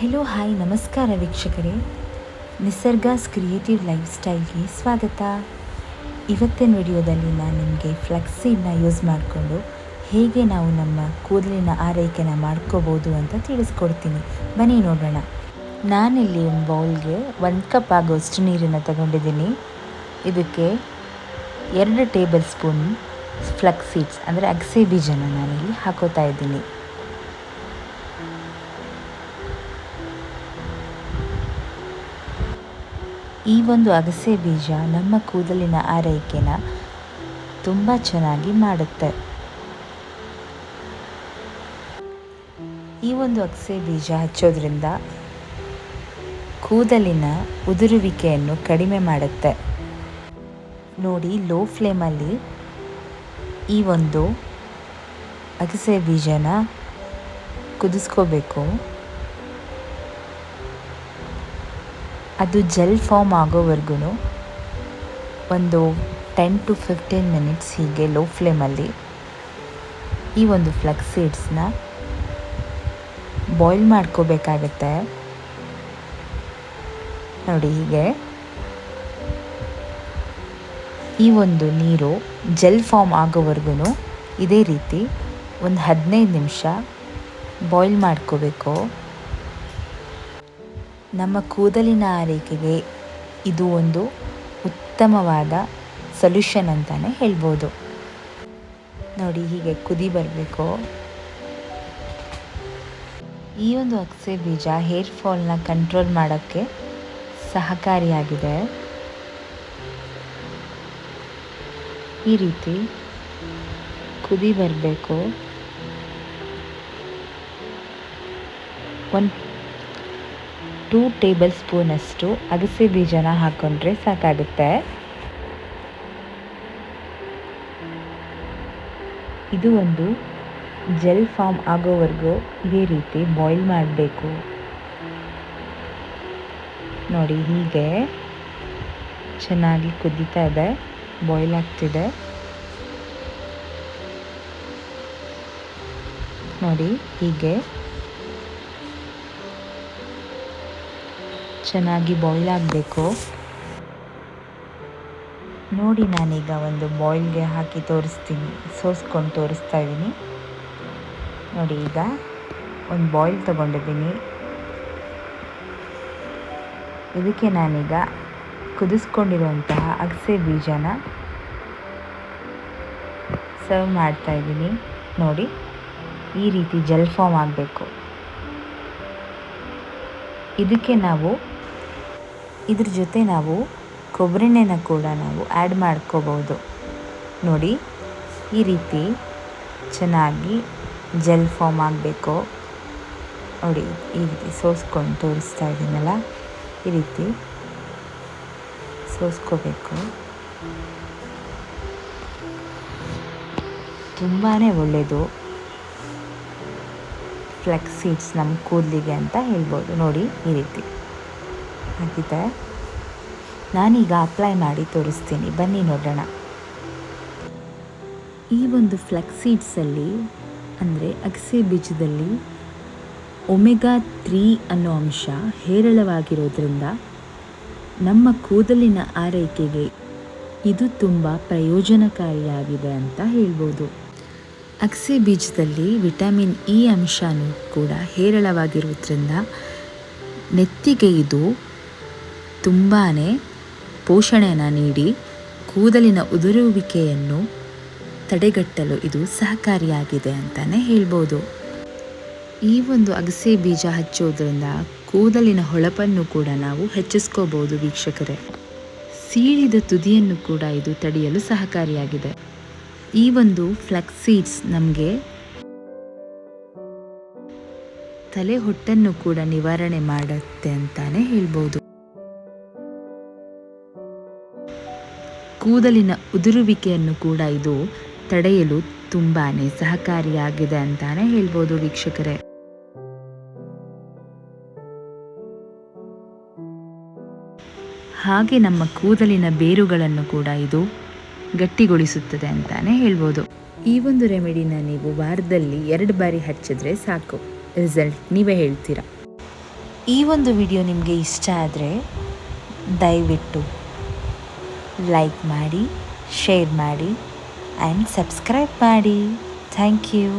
Hello hi ನಮಸ್ಕಾರ ವೀಕ್ಷಕರೇ. ನಿಸರ್ಗಾಸ್ creative life ಸ್ಟೈಲ್ಗೆ ಸ್ವಾಗತ. ಇವತ್ತಿನ ವಿಡಿಯೋದಲ್ಲಿ ನಾನು ನಿಮಗೆ ಫ್ಲೆಕ್ಸಿನ ಯೂಸ್ ಮಾಡಿಕೊಂಡು ಹೇಗೆ ನಾವು ನಮ್ಮ ಕೂದಲಿನ ಆರೈಕೆನ ಮಾಡ್ಕೋಬೋದು ಅಂತ ತಿಳಿಸ್ಕೊಡ್ತೀನಿ. ಬನ್ನಿ ನೋಡೋಣ. ನಾನಿಲ್ಲಿ ಒಂದು ಬೌಲ್ಗೆ ಒಂದು ಕಪ್ ಆಗೋಷ್ಟು ನೀರನ್ನು ತಗೊಂಡಿದ್ದೀನಿ. ಇದಕ್ಕೆ ಎರಡು ಟೇಬಲ್ ಸ್ಪೂನ್ ಫ್ಲಕ್ಸ್ ಸೀಡ್ಸ್, ಅಂದರೆ ಅಗಸೆ ಬೀಜನ ನಾನಿಲ್ಲಿ ಹಾಕೋತಾ ಇದ್ದೀನಿ. ಈ ಒಂದು ಅಗಸೆ ಬೀಜ ನಮ್ಮ ಕೂದಲಿನ ಆರೈಕೆನ ತುಂಬ ಚೆನ್ನಾಗಿ ಮಾಡುತ್ತೆ. ಈ ಒಂದು ಅಗಸೆ ಬೀಜ ಹಚ್ಚೋದ್ರಿಂದ ಕೂದಲಿನ ಉದುರುವಿಕೆಯನ್ನು ಕಡಿಮೆ ಮಾಡುತ್ತೆ. ನೋಡಿ, ಲೋ ಫ್ಲೇಮಲ್ಲಿ ಈ ಒಂದು ಅಗಸೆ ಬೀಜನ ಕುದಿಸ್ಕೋಬೇಕು. ಅದು ಜೆಲ್ ಫಾರ್ಮ್ ಆಗೋವರೆಗೂ ಒಂದು ಟೆನ್ ಟು ಫಿಫ್ಟೀನ್ ಮಿನಿಟ್ಸ್ ಹೀಗೆ ಲೋ ಫ್ಲೇಮಲ್ಲಿ ಈ ಒಂದು ಫ್ಲಕ್ಸ್ ಸೀಡ್ಸ್ನ ಬಾಯ್ಲ್ ಮಾಡ್ಕೋಬೇಕಾಗತ್ತೆ. ನೋಡಿ ಹೀಗೆ. ಈ ಒಂದು ನೀರು ಜೆಲ್ ಫಾರ್ಮ್ ಆಗೋವರೆಗೂ ಇದೇ ರೀತಿ ಒಂದು ಹದಿನೈದು ನಿಮಿಷ ಬಾಯ್ಲ್ ಮಾಡ್ಕೋಬೇಕು. ನಮ್ಮ ಕೂದಲಿನ ಆರೈಕೆಗೆ ಇದು ಒಂದು ಉತ್ತಮವಾದ ಸೊಲ್ಯೂಷನ್ ಅಂತಲೇ ಹೇಳ್ಬೋದು. ನೋಡಿ ಹೀಗೆ ಕುದಿ ಬರಬೇಕು. ಈ ಒಂದು ಅಗಸೆ ಬೀಜ ಹೇರ್ ಫಾಲ್ನ ಕಂಟ್ರೋಲ್ ಮಾಡೋಕ್ಕೆ ಸಹಕಾರಿಯಾಗಿದೆ. ಈ ರೀತಿ ಕುದಿ ಬರಬೇಕು. ಒಂದು ಟೂ ಟೇಬಲ್ ಸ್ಪೂನಷ್ಟು ಅಗಸೆ ಬೀಜನ ಹಾಕ್ಕೊಂಡ್ರೆ ಸಾಕಾಗುತ್ತೆ. ಇದು ಒಂದು ಜೆಲ್ ಫಾರ್ಮ್ ಆಗೋವರೆಗೂ ಇದೇ ರೀತಿ ಬಾಯ್ಲ್ ಮಾಡಬೇಕು. ನೋಡಿ ಹೀಗೆ ಚೆನ್ನಾಗಿ ಕುದೀತಾ ಇದೆ, ಬಾಯ್ಲ್ ಆಗ್ತಿದೆ. ನೋಡಿ ಹೀಗೆ ಚೆನ್ನಾಗಿ ಬಾಯ್ಲ್ ಆಗಬೇಕು. ನೋಡಿ ನಾನೀಗ ಒಂದು ಬಾಯ್ಲ್ಗೆ ಹಾಕಿ ತೋರಿಸ್ತೀನಿ, ಸೋಸ್ಕೊಂಡು ತೋರಿಸ್ತಾ ಇದ್ದೀನಿ. ನೋಡಿ ಈಗ ಒಂದು ಬಾಯ್ಲ್ ತೊಗೊಂಡಿದ್ದೀನಿ. ಇದಕ್ಕೆ ನಾನೀಗ ಕುದಿಸ್ಕೊಂಡಿರುವಂತಹ ಅಗಸೆ ಬೀಜನ ಸರ್ವ್ ಮಾಡ್ತಾ ಇದ್ದೀನಿ. ನೋಡಿ, ಈ ರೀತಿ ಜೆಲ್ ಫಾರ್ಮ್ ಆಗಬೇಕು. ಇದಕ್ಕೆ ನಾವು ಇದ್ರ ಜೊತೆ ನಾವು ಕೊಬ್ಬರೆಣ್ಣೆನ ಕೂಡ ನಾವು ಆ್ಯಡ್ ಮಾಡ್ಕೋಬೋದು. ನೋಡಿ, ಈ ರೀತಿ ಚೆನ್ನಾಗಿ ಜೆಲ್ ಫಾರ್ಮ್ ಆಗಬೇಕು. ನೋಡಿ, ಈ ರೀತಿ ಸೋಸ್ಕೊಂಡು ತೋರಿಸ್ತಾ ಇದ್ದೀನಲ್ಲ, ಈ ರೀತಿ ಸೋಸ್ಕೋಬೇಕು. ತುಂಬಾ ಒಳ್ಳೆಯದು ಫ್ಲೆಕ್ಸ್ ಸೀಡ್ಸ್ ನಮ್ಮ ಕೂದಲಿಗೆ ಅಂತ ಹೇಳ್ಬೋದು. ನೋಡಿ, ಈ ರೀತಿ. ಆಗಿದೆ ನಾನೀಗ ಅಪ್ಲೈ ಮಾಡಿ ತೋರಿಸ್ತೀನಿ. ಬನ್ನಿ ನೋಡೋಣ. ಈ ಒಂದು ಫ್ಲೆಕ್ಸ್ ಸೀಡ್ಸಲ್ಲಿ ಅಂದರೆ ಅಗಸೆ ಬೀಜದಲ್ಲಿ ಒಮೆಗಾ ತ್ರೀ ಅನ್ನೋ ಅಂಶ ಹೇರಳವಾಗಿರೋದ್ರಿಂದ ನಮ್ಮ ಕೂದಲಿನ ಆರೈಕೆಗೆ ಇದು ತುಂಬ ಪ್ರಯೋಜನಕಾರಿಯಾಗಿದೆ ಅಂತ ಹೇಳ್ಬೋದು. ಅಗಸೆ ಬೀಜದಲ್ಲಿ ವಿಟಮಿನ್ ಇ ಅಂಶನೂ ಕೂಡ ಹೇರಳವಾಗಿರೋದ್ರಿಂದ ನೆತ್ತಿಗೆ ಇದು ತುಂಬಾ ಪೋಷಣೆಯನ್ನು ನೀಡಿ ಕೂದಲಿನ ಉದುರುವಿಕೆಯನ್ನು ತಡೆಗಟ್ಟಲು ಇದು ಸಹಕಾರಿಯಾಗಿದೆ ಅಂತಲೇ ಹೇಳ್ಬೋದು. ಈ ಒಂದು ಅಗಸೆ ಬೀಜ ಹಚ್ಚೋದ್ರಿಂದ ಕೂದಲಿನ ಹೊಳಪನ್ನು ಕೂಡ ನಾವು ಹೆಚ್ಚಿಸ್ಕೋಬೋದು ವೀಕ್ಷಕರೇ. ಸೀಳಿದ ತುದಿಯನ್ನು ಕೂಡ ಇದು ತಡೆಯಲು ಸಹಕಾರಿಯಾಗಿದೆ. ಈ ಒಂದು ಫ್ಲೆಕ್ಸ್ ಸೀಡ್ಸ್ ನಮಗೆ ತಲೆ ಹೊಟ್ಟನ್ನು ಕೂಡ ನಿವಾರಣೆ ಮಾಡುತ್ತೆ ಅಂತಾನೆ ಹೇಳ್ಬೋದು. ಕೂದಲಿನ ಉದುರುವಿಕೆಯನ್ನು ಕೂಡ ಇದು ತಡೆಯಲು ತುಂಬಾ ಸಹಕಾರಿಯಾಗಿದೆ ಅಂತಾನೆ ಹೇಳ್ಬೋದು ವೀಕ್ಷಕರೇ. ಹಾಗೆ ನಮ್ಮ ಕೂದಲಿನ ಬೇರುಗಳನ್ನು ಕೂಡ ಇದು ಗಟ್ಟಿಗೊಳಿಸುತ್ತದೆ ಅಂತಾನೆ ಹೇಳ್ಬೋದು. ಈ ಒಂದು ರೆಮಿಡಿನ ನೀವು ವಾರದಲ್ಲಿ ಎರಡು ಬಾರಿ ಹಚ್ಚಿದ್ರೆ ಸಾಕು. ರಿಸಲ್ಟ್ ನೀವೇ ಹೇಳ್ತೀರಾ. ಈ ಒಂದು ವಿಡಿಯೋ ನಿಮಗೆ ಇಷ್ಟ ಆದರೆ ದಯವಿಟ್ಟು ಲೈಕ್ ಮಾಡಿ ಶೇರ್ ಮಾಡಿ ಆ್ಯಂಡ್ ಸಬ್ಸ್ಕ್ರೈಬ್ ಮಾಡಿ. Thank you